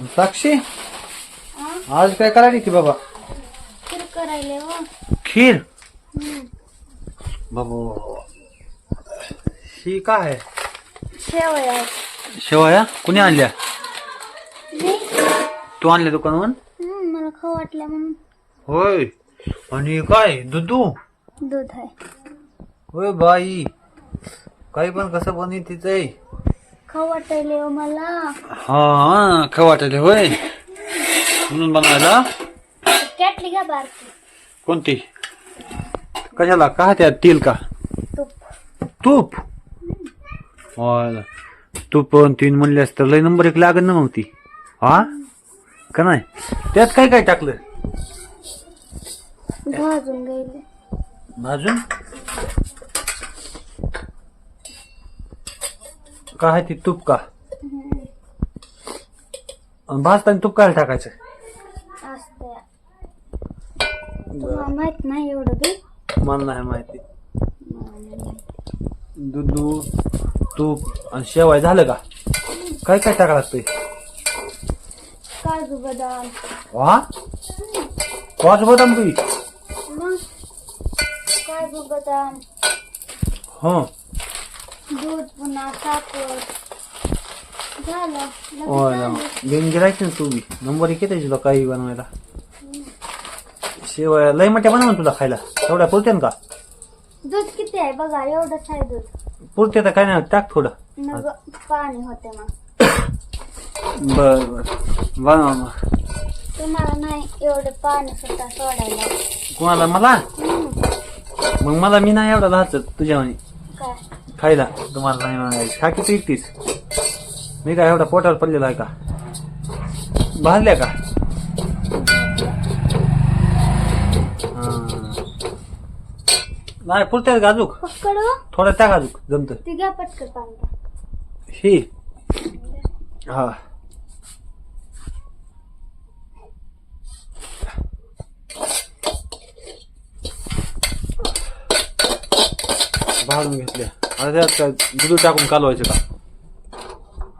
साक्षी आज काय करायची की बाबा? खीर करायले हो खीर. बाबा ही काय आहे? शेवया. शेवया? कुणी आणल्या? मी? तू आणल्या दुकानावर हम्म, मला खाऊ वाटलं म्हणून. होय. आणि काय दुधू? दूध आहे. होय बाई. काही पण कसं पण तिचं आहे खाऊ वाटायले हो मला. हा वाटले होय. म्हणून बनवायला? कॅटली बारकी. कोणती? कशाला? का त्यात तेल का? तूप. तूप? तीन म्हणल्यास तर लय नंबर एक लागत ना मग ती. हा? का नाही? त्यात काय काय टाकलं? भाजून भाजून? आहे ती तूप का भाजताना तूप काय टाकायचं. असते तुम्हाला माहीत नाही एवढं बी? मला नाही माहिती. दूध तूप आणि शेवाय झालं का? काय काय टाका लागतंय? काजू बदाम. वा? पाच बदाम तुझी मग? काजू बदाम. हो. पुन्हा साखर झालं लगेच होय झालं. घेऊन गिरायची ना तू बी. नंबर एक येते तुला काही बनवायला. शेवया लय मोठ्या बनव ना तुला खायला. तेवढ्या पुरते का? दूध किती आहे? बघा एवढंच आहे दूध. पुरते तर काय नाही टाक थोडं. पाणी होते मग. बर बर. बनवा मग. तुम्हाला नाही एवढे पाणी सुद्धा सोडायला. कोणाला? मला? हम्म. मग मला मी नाही एवढा राहत तुझ्या म्हणे काय? खायला. तुम्हाला नाही म्हणायचं. खा किती एकटीस मी काय एवढा पोटावर पडलेला आहे का? भाजल्या का. नाही पुरत्यात गाजूक. थोडं त्या गाजूक जमत. ती घ्या पटकन पाणी. ही. हा. भाजून घेतल्या. त्यात काय दूध टाकून कालवायचं का?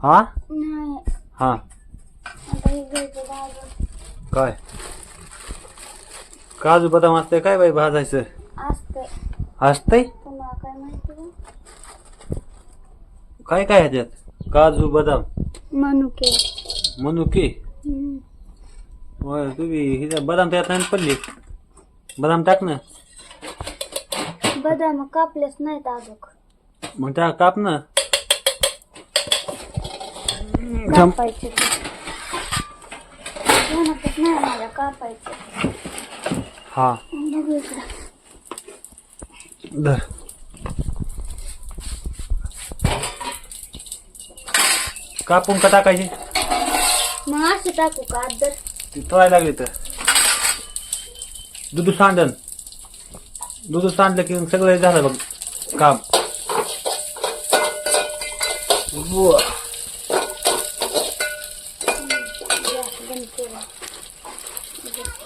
हा? नाही हा. आता हे घ्यायचं भाजून काय? काजू बदाम असते काय बाई भाजायचं? असते असतंय? तुम्हाला काय माहिती का? काय काय ह्याच्यात? काजू बदाम? मनुके. मनुके? हम्म. होय तुम्ही हिच्या बदाम त्यात नाही पडली. बदाम टाक ना. बदाम कापलेच नाहीत अजून. मग त्या काप ना. थांब. कापायचे ते. ध्यानातच नाही मला कापायचे. हा. बघू इकडं. धर. कापून का टाकायची? मग असे टाकू का अद्दर ती तळायला लागली तर. दूध सांडन दूध सांडलं की सगळं झालं बघ काम. बुवा.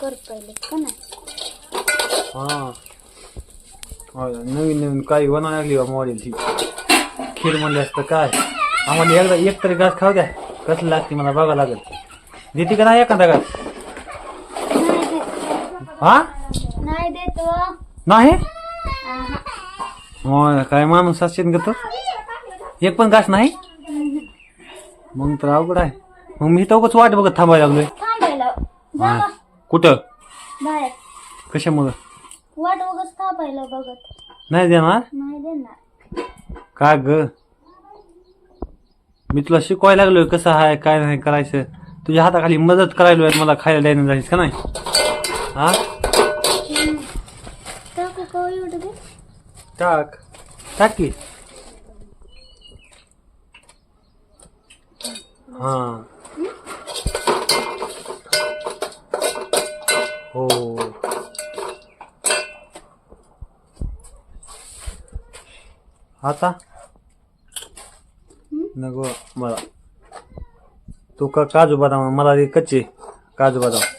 कर पहिले का हा नवीन नवीन काही बनवा लागली बा मॉडेल ती खीर म्हणली असतं काय? आम्हाला एकदा एक तरी घास खाऊ द्या. कसली लागते मला बघावं लागेल. देते का नाही एखादा घास हा? नाही? नाही काय माणूस असेल का तर एक पण घास नाही? मग तर अवघड आहे. मग मी तर वाट बघत थांबायला लागलोय. थांबायला. हा. कुठं? बाहेर. कशामुळं वाट वगैरे थांबायला बघत. नाही देणार? नाही देणार. का ग? मी तुला शिकवायला लागलोय कसं आहे काय नाही करायचं. तुझ्या हाताखाली मदत करायला मला खायला द्यायला जायचं का नाही? हा? टाकू का एवढं बी? टाक. टाक की. हा. हो. आता? नको मला तू का काजू बदाम मला दे कच्चे काजू बदाम.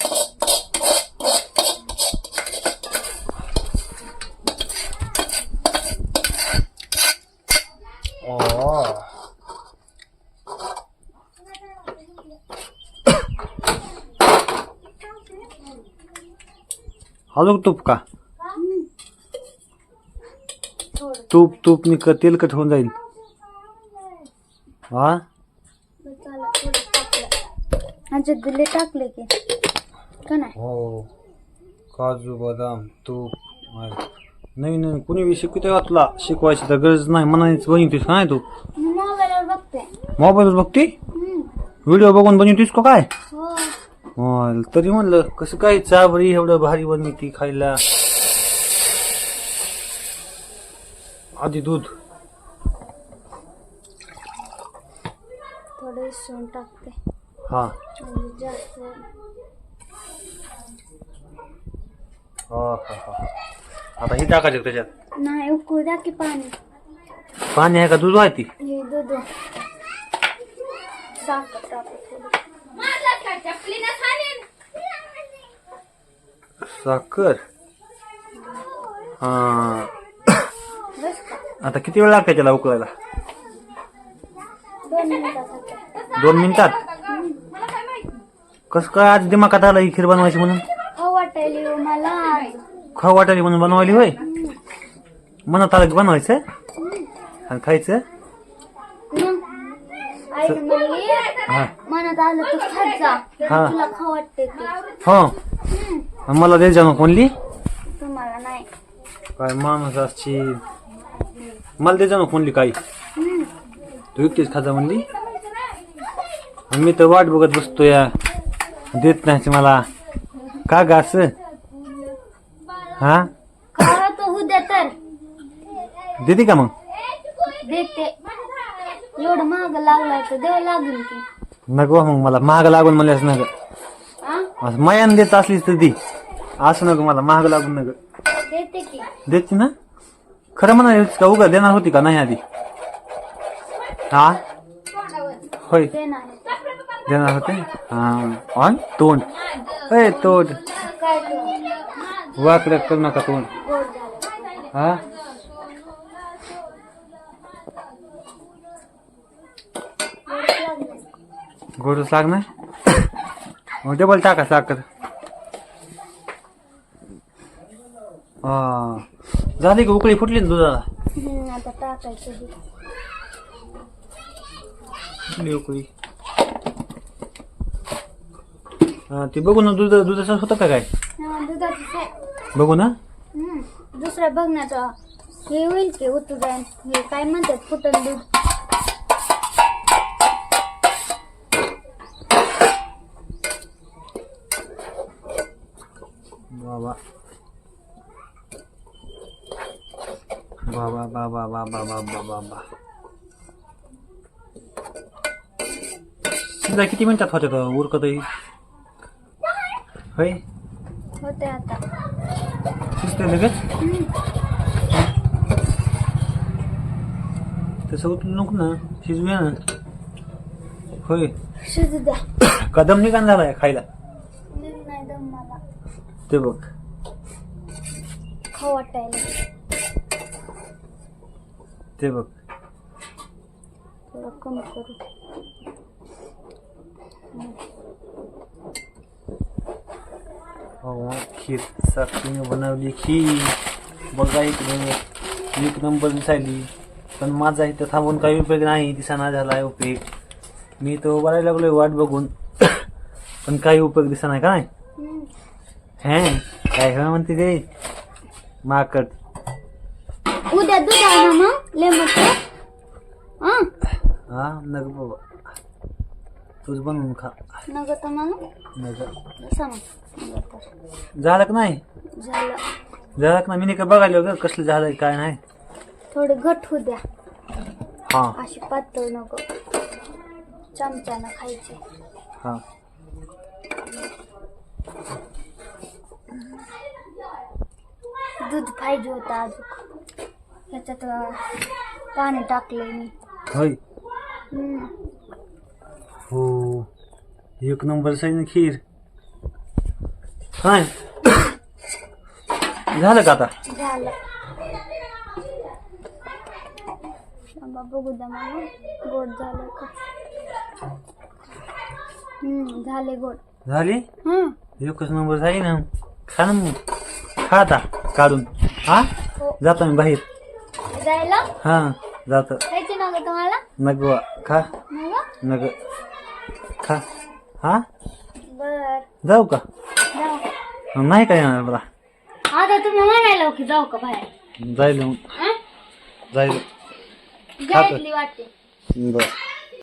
अजून तूप का? तूप तूप निक तेलकट होऊन जाईल. हा? चला थोडं टाकलं. अच्छा दिले टाकले की. का नाही? हो. काजू बदाम तूप नवीन नवीन कुणी बी शिकवतोय का तुला शिकवायची तर गरज नाही. मनानेच बनवतीस का नाही तू? मी मोबाईलवर बघते. मोबाईलवर बघती. व्हिडिओ बघून बनवतीस का काय? तरी म्हणलं कसं काय चाबरी एवढं भारी बनवती खायला? आधी दूध. थोडं इसवून टाकते. हा. म्हणजे जास्त. हा हा हा आता हे टाकायचं का त्याच्यात? नाही उकळू द्या की पाणी. पाणी आहे का? दूध आहे ती? हे दूध साखर साखर? हा. आता किती वेळ लागते त्याला उकळायला? दोन मिनिटात. कसं काय आज दिमागात आलं ही खीर बनवायची म्हणून? खाऊ वाटायली हो मला आज. खाऊ वाटायली म्हणून बनवायली होय? मनात आलं की बनवायचं? आणि खायचं? हा. मनात आलं तर खात जा. हा. तुला खाऊ वाटते ते. हो. मला द्यायचं ना कोणली? तुम्हाला नाही. काय माणूस असची. मला द्यायचं ना कोणली काही. हम्म. तू एकटीच खाजा म्हणली. आणि मी तर वाट बघत बसतो या. देत नाही मला. का ग असं? हा? खावा तो उद्या तर. देते का मग? देते. एवढं महाग लागलाय तर देव लागेल की? नको मग मला महाग लागून म्हणल्यास नग हा मायान देत असलीस तर दी. असं नको मला महाग लागून नग देते की. देते ना? खरं म्हणाल का उगा देणार होती का? नाही आधी. हा? होय. देणार देणार होते? हा. ऑन तोंड. ए तोंड. काय करू वाकडं करू नका तोंड. गोड झालं. हा गोड लागलं गोडच लागणार? डबल टाका साखर. हा. झाली का उकळी? फुटली ना दुधाला? हम्म, आता टाकायचं. फुटली उकळी. हा ते बघू ना दूध दुधाचं होतं का काय? हा, दुधाचं. बघू ना. हम्म, दुसऱ्या बघण्याचं हे होईल की उतू जाईल हे काय म्हणतात? फुटन दूध. बाबा. बाबा बाबा बाबा बाबा बाबा समजा किती मिनिटात होते तर उरकत होय? होते आता. शिजते लगेच? तसं उचलू नको ना शिजूया ना. होय. शिजू द्या. कदम निघाण झालाय खायला. ते बघ. खाऊ ते बघ. थोडं कमी करू. हो खीर साक्षीने बनवली खीर. बघा इकडे. एक नंबर दिसायली. पण माझा इथं थांबून काही उपयोग नाही दिसाना झालाय उपयोग. मी तो बघायला लागलोय वाट बघून. पण काही उपयोग दिसा नाही का नाही? हे? काय हवं म्हणते ते माकड उद्या दूध आहे ना मग लेमट हा? हा नग बाबा तूच बनवून खा। नग तर मला नग। तर झालं का नाही? झालं झालं का नाही मी काय बघायला ग कसलं झालंय काय नाही? थोडं घट होऊ द्या। हा। अशी पातळ नको। चमच्यानं खायची। हा। दूध पाहिजे होतं अजून. ह्याच्यात अं, पाणी टाकलंय मी. होय? हम्म, हो. एक नंबर ना खीर. काय? झालं का आता? झालं. थांबा बघू द्या मला. गोड झालं का? हम्म झाले गोड. झाली? हम्म. एकच नंबर झाली ना. खा ना मग. खा आता. काढून. हा? हो. जातो मी बाहेर. जायला? हा जातो. खायचे ना गं तुम्हाला? नग बुवा. खा. मग नग. खा. हा? बर. जाऊ का? जाऊ. नाही काय येणार मला. आता तुम्ही म्हणायला की जाऊ का बाहेर? जाईल मग. हं? जाईल जायतली वाटते. बरं.